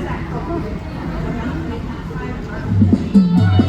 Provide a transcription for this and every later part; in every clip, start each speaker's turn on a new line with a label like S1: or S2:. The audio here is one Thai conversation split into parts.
S1: Thank you.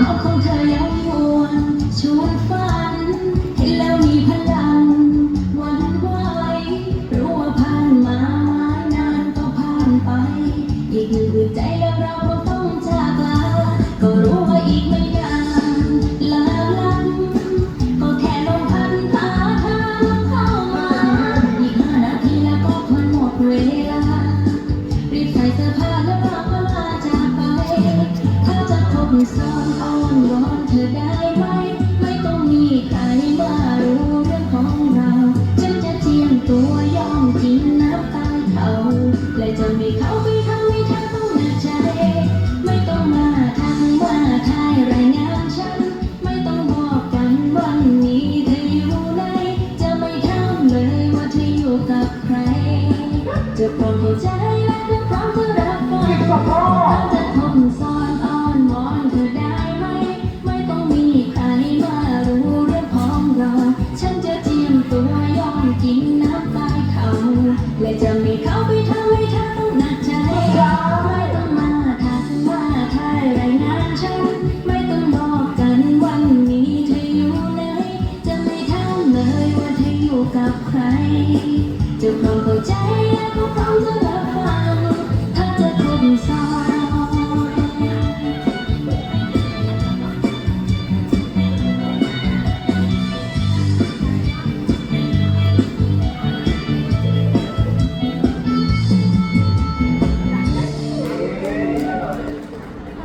S1: อปากของเธอย้ำยวนชวนฝัน จะพร้อมเข้าใจและก็พร้อมจะรับฟังถ้าจะทนซ้อนอ้อนวอนเธอได้ไหม ไม่ต้องมีใครมารู้เรื่องของเรา ฉันจะเจียมตัวยอมกินน้ำตาเขา และจะไม่เข้าไปทำให้เธอต้องหนักใจ ไม่ต้องมาทักว่าทายรายงานฉัน ไม่ต้องบอกกันวันนี้เธออยู่ไหน จะไม่ถามเลยว่าเธออยู่กับใคร จะพร้อมเข้าใจและก็